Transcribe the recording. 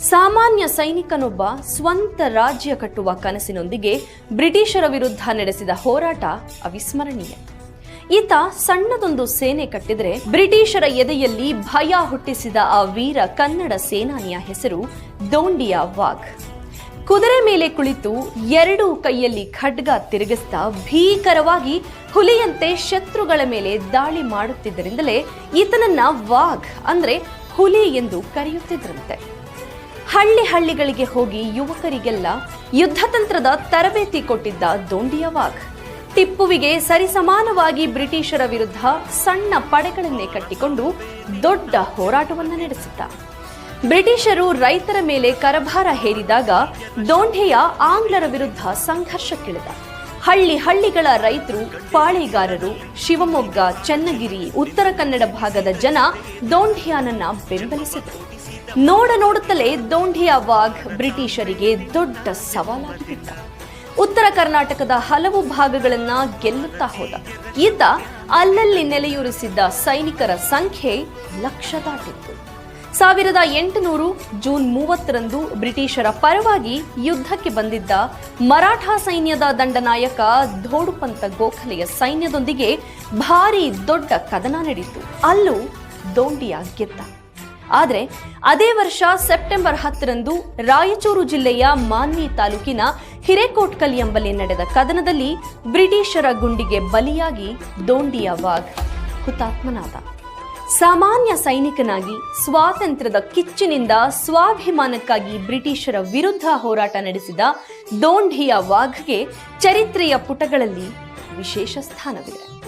ಸಾಮಾನ್ಯ ಸೈನಿಕನೊಬ್ಬ ಸ್ವಂತ ರಾಜ್ಯ ಕಟ್ಟುವ ಕನಸಿನೊಂದಿಗೆ ಬ್ರಿಟಿಷರ ವಿರುದ್ಧ ನಡೆಸಿದ ಹೋರಾಟ ಅವಿಸ್ಮರಣೀಯ. ಈತ ಸಣ್ಣದೊಂದು ಸೇನೆ ಕಟ್ಟಿದರೆ ಬ್ರಿಟಿಷರ ಎದೆಯಲ್ಲಿ ಭಯ ಹುಟ್ಟಿಸಿದ ಆ ವೀರ ಕನ್ನಡ ಸೇನಾನಿಯ ಹೆಸರು ದೋಂಡಿಯಾ ವಾಘ್. ಕುದುರೆ ಮೇಲೆ ಕುಳಿತು ಎರಡೂ ಕೈಯಲ್ಲಿ ಖಡ್ಗ ತಿರುಗಿಸ್ತಾ ಭೀಕರವಾಗಿ ಹುಲಿಯಂತೆ ಶತ್ರುಗಳ ಮೇಲೆ ದಾಳಿ ಮಾಡುತ್ತಿದ್ದರಿಂದಲೇ ಈತನನ್ನ ವಾಘ್ ಅಂದ್ರೆ ಹುಲಿ ಎಂದು ಕರೆಯುತ್ತಿದ್ರಂತೆ. ಹಳ್ಳಿ ಹಳ್ಳಿಗಳಿಗೆ ಹೋಗಿ ಯುವಕರಿಗೆಲ್ಲ ಯುದ್ಧತಂತ್ರದ ತರಬೇತಿ ಕೊಟ್ಟಿದ್ದ ದೋಂಡಿಯ ವಾಘ್. ಟಿಪ್ಪುವಿಗೆ ಸರಿಸಮಾನವಾಗಿ ಬ್ರಿಟಿಷರ ವಿರುದ್ಧ ಸಣ್ಣ ಪಡೆಗಳನ್ನೇ ಕಟ್ಟಿಕೊಂಡು ದೊಡ್ಡ ಹೋರಾಟವನ್ನು ನಡೆಸಿದ್ದ. ಬ್ರಿಟಿಷರು ರೈತರ ಮೇಲೆ ಕರಭಾರ ಹೇರಿದಾಗ ದೋಂಡೆಯ ಆಂಗ್ಲರ ವಿರುದ್ಧ ಸಂಘರ್ಷಕ್ಕಿಳಿದ. ಹಳ್ಳಿ ಹಳ್ಳಿಗಳ ರೈತರು, ಪಾಳೆಗಾರರು, ಶಿವಮೊಗ್ಗ, ಚನ್ನಗಿರಿ, ಉತ್ತರ ಕನ್ನಡ ಭಾಗದ ಜನ ದೋಂಡಿಯಾನನ್ನ ಬೆಂಬಲಿಸಿದರು. ನೋಡ ನೋಡುತ್ತಲೇ ದೋಂಡಿಯ ವಾಘ್ ಬ್ರಿಟಿಷರಿಗೆ ದೊಡ್ಡ ಸವಾಲಾಗಿ ಉತ್ತರ ಕರ್ನಾಟಕದ ಹಲವು ಭಾಗಗಳನ್ನ ಗೆಲ್ಲುತ್ತಾ ಹೋದ. ಈತ ಅಲ್ಲಲ್ಲಿ ನೆಲೆಯೂರಿಸಿದ್ದ ಸೈನಿಕರ ಸಂಖ್ಯೆ ಲಕ್ಷ ದಾಟಿತ್ತು. ಸಾವಿರದ ಎಂಟುನೂರು ಜೂನ್ ಮೂವತ್ತರಂದು ಬ್ರಿಟಿಷರ ಪರವಾಗಿ ಯುದ್ಧಕ್ಕೆ ಬಂದಿದ್ದ ಮರಾಠ ಸೈನ್ಯದ ದಂಡನಾಯಕ ಧೋಡುಪಂತ ಗೋಖಲೆಯ ಸೈನ್ಯದೊಂದಿಗೆ ಭಾರಿ ದೊಡ್ಡ ಕದನ ನಡೆಯಿತು ಅಲ್ಲೂ ದೋಂಡಿಯ ಗೆದ್ದ. ಆದರೆ ಅದೇ ವರ್ಷ ಸೆಪ್ಟೆಂಬರ್ ಹತ್ತರಂದು ರಾಯಚೂರು ಜಿಲ್ಲೆಯ ಮಾನ್ವಿ ತಾಲೂಕಿನ ಹಿರೇಕೋಟ್ಕಲ್ ಎಂಬಲ್ಲಿ ನಡೆದ ಕದನದಲ್ಲಿ ಬ್ರಿಟಿಷರ ಗುಂಡಿಗೆ ಬಲಿಯಾಗಿ ದೋಂಡಿಯ ವಾಘ್ ಹುತಾತ್ಮನಾದ. ಸಾಮಾನ್ಯ ಸೈನಿಕನಾಗಿ ಸ್ವಾತಂತ್ರ್ಯದ ಕಿಚ್ಚಿನಿಂದ ಸ್ವಾಭಿಮಾನಕ್ಕಾಗಿ ಬ್ರಿಟಿಷರ ವಿರುದ್ಧ ಹೋರಾಟ ನಡೆಸಿದ ದೋಂಡಿಯ ವಾಘ್ಗೆ ಚರಿತ್ರೆಯ ಪುಟಗಳಲ್ಲಿ ವಿಶೇಷ ಸ್ಥಾನವಿದೆ.